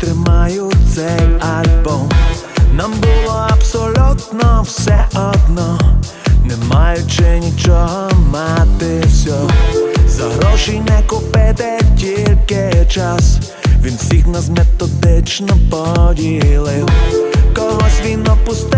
тримаю цей альбом. Нам було абсолютно все одно, не маючи нічого мати все. За гроші не купити тільки час. Він всіх нас методично поділив, когось він опустив.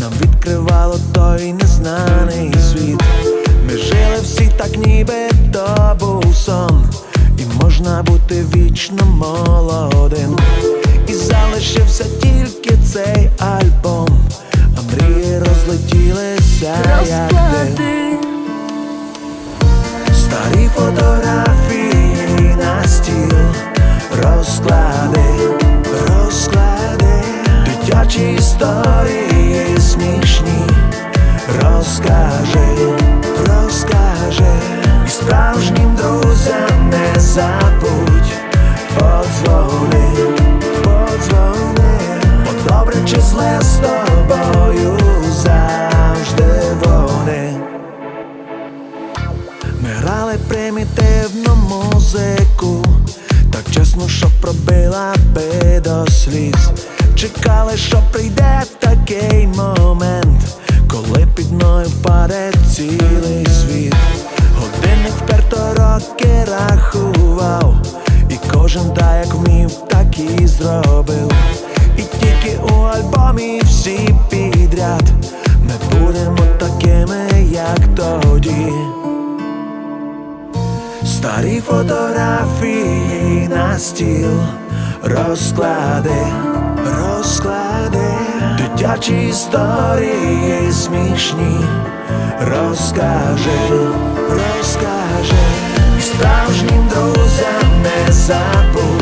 нам відкривало той незнаний світ. Ми жили всі так, ніби то був сон, і можна бути вічно молодим. І залишився тільки цей альбом, а мрії розлетілися як дим. Старі фотографії на стіл забудь, подзвони, подзвони, бо добре чи зле з тобою завжди вони. Ми грали примітивну музику, так чесно, що пробила би до сліз. Чекали, що прийде такий момент, коли під мною впаде цілий рахував, і кожен так як вмів, так і зробив. І тільки у альбомі всі підряд. Ми будемо такими, як тоді. Старі фотографії на стіл. Розклади, розклади, дитячі історії смішні, розкажи, розкажи, справжнім друзям не забудь